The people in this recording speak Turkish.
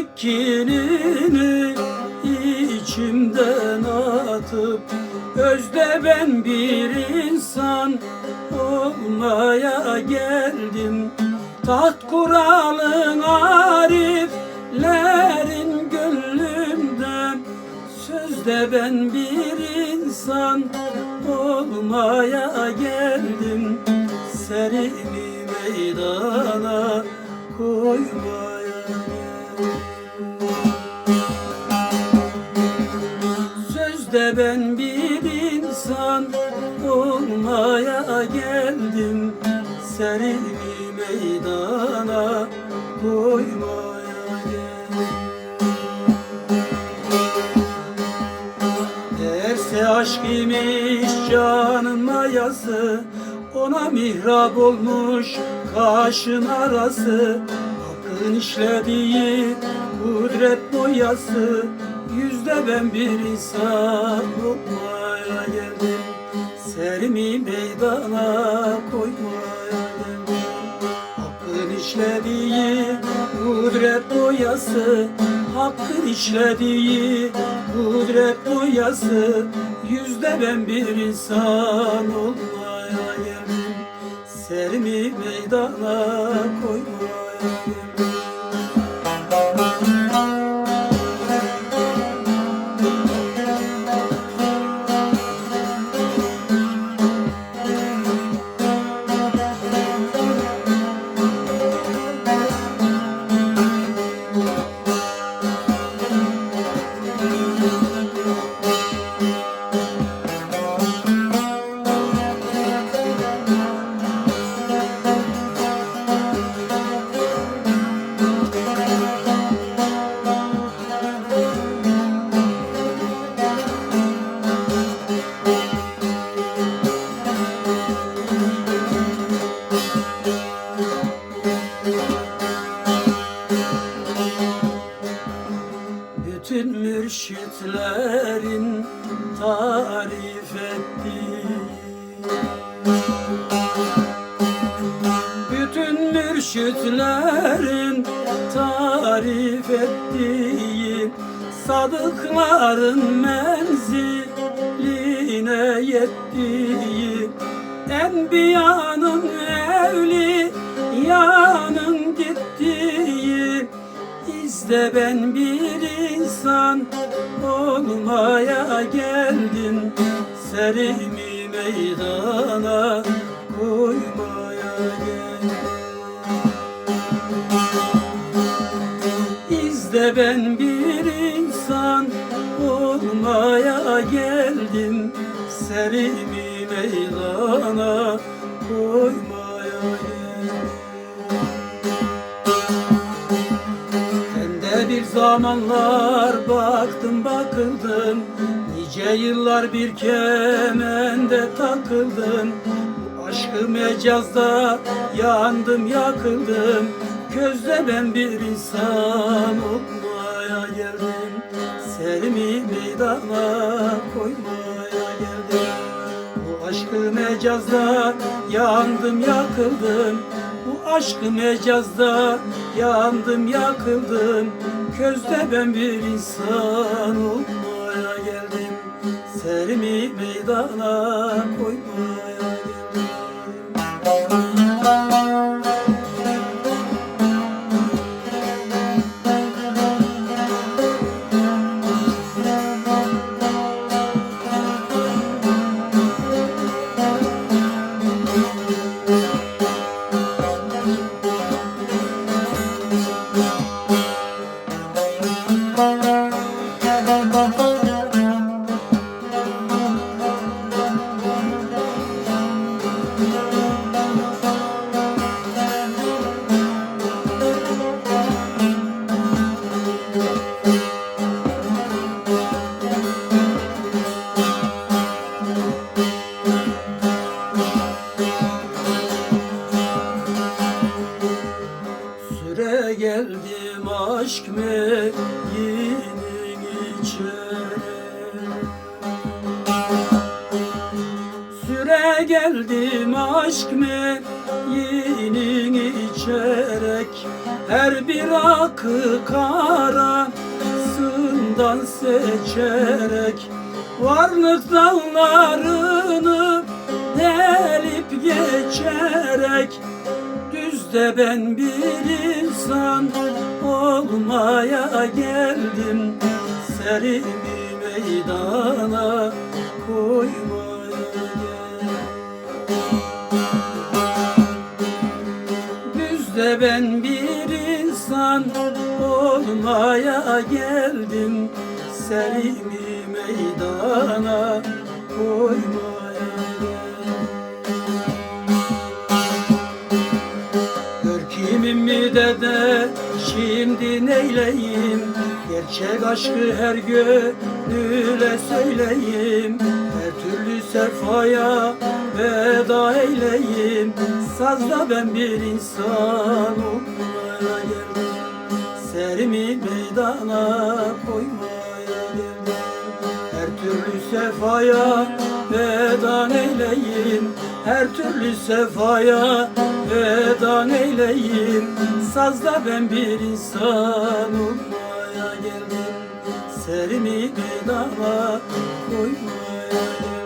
Çektik kinini içimden atıp Özde ben bir insan olmaya geldim Taht kuralın ariflerin gönlümden Sözde ben bir insan olmaya geldim Serili meydana koymaya geldim Sözde ben bir insan olmaya geldim. Serimi meydana koymaya geldim. Derse aşk imiş canıma yazı. Ona mihrap olmuş kaşın arası. Hakkın işlediği kudret boyası Yüzde ben bir insan. Olmaya geldim Serimi meydana koymaya geldim Hakkın işlediği kudret boyası Hakkın işlediği kudret boyası Yüzde ben bir insan. Olmaya geldim Serimi meydana koymaya Bütün mürşitlerin tarif ettiği Bütün mürşitlerin tarif ettiği Sadıkların menziline yettiği Enbiyanın evliyanın İzle ben bir insan olmaya geldim. Serimi meydana koymaya geldim. İzle ben bir insan olmaya geldim. Serimi meydana koymaya zamanlar baktım bakıldım. Nice yıllar bir kemende takıldım. Bu aşkı mecazda yandım yakıldım. Közde ben bir insan olmaya geldim. Serimi meydana koymaya geldim. Bu aşkı mecazda yandım yakıldım. Bu aşkı mecazda yandım yakıldım Közde ben bir insan olmaya geldim. Serimi meydana koymaya geldim aşk meyinin içerek. Her bir akı karasında yoldan seçerek. Varlık dallarını delip geçerek. Düzde ben bir insan olmaya geldim. Serimi meydana koymaya geldim olmaya geldim Selimi meydana koymaya geldim Gör kimimi dede şimdi neyleyim? Gerçek aşkı her gönüle söyleyeyim Her türlü sefaya veda eyleyim. Sazda ben bir insan olmaya geldim Serimi meydana koymaya geldim Her türlü sefaya veda eyleyim Her türlü sefaya veda eyleyim Sazda ben bir insan olmaya geldim. Serimi meydana koymaya